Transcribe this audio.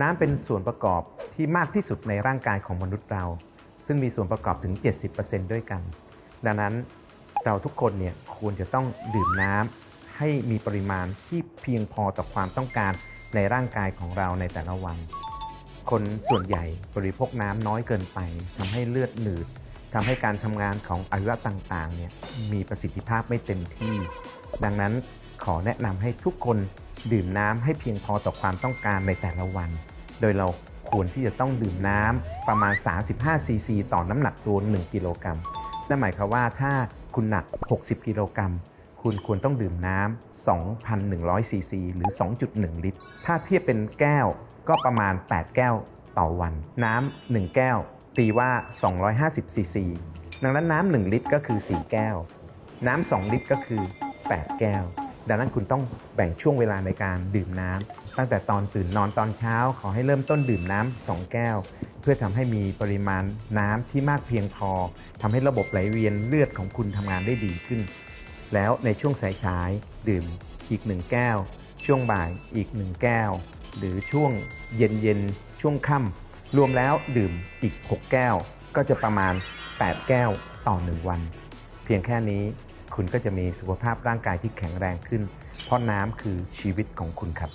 น้ำเป็นส่วนประกอบที่มากที่สุดในร่างกายของมนุษย์เรา ซึ่งมีส่วนประกอบถึง 70%ด้วยกัน ดังนั้นเราทุกคนเนี่ยควรจะต้องดื่มน้ำให้มีปริมาณที่เพียงพอต่อความต้องการในร่างกายของเราในแต่ละวัน คนส่วนใหญ่บริโภคน้ำน้อยเกินไปทำให้เลือดหนืดทำให้การทำงานของอวัยวะต่างๆเนี่ยมีประสิทธิภาพไม่เต็มที่ ดังนั้นขอแนะนำให้ทุกคน ดื่มน้ำให้เพียงพอต่อความต้องการในแต่ละวัน โดยเราควรที่จะต้องดื่มน้ำประมาณ 35 ซีซี ต่อน้ำหนักตัว 1 กิโลกรัมนั่นหมายความว่าถ้าคุณหนัก 60 กิโลกรัม คุณควรต้องดื่มน้ำ2,100 ซีซี หรือ 2.1 ลิตร ถ้าเทียบเป็นแก้วก็ประมาณ 8 แก้วต่อวัน น้ำ1แก้ว ตีว่า 250 ซีซี ดังนั้นน้ำ 1 ลิตรก็คือ 4 แก้ว น้ำ 2 ลิตรก็คือ 8 แก้ว ดังนั้นคุณต้องแบ่งช่วงเวลาในการดื่มน้ำตั้งแต่ตอนตื่นนอนตอนเช้า ขอให้เริ่มต้นดื่มน้ำ2แก้ว เพื่อทำให้มีปริมาณน้ำที่มากเพียงพอทำให้ระบบไหลเวียนเลือดของคุณทำงานได้ดีขึ้น แล้วในช่วงสายๆดื่มอีก 1 แก้ว ช่วงบ่ายอีก 1 แก้ว หรือช่วงเย็นๆช่วงค่ำรวมแล้วดื่มอีก 6 แก้ว ก็จะประมาณ 8 แก้วต่อ 1 วัน เพียงแค่นี้ คุณก็จะมีสุขภาพร่างกายที่แข็งแรงขึ้น เพราะน้ำคือชีวิตของคุณครับ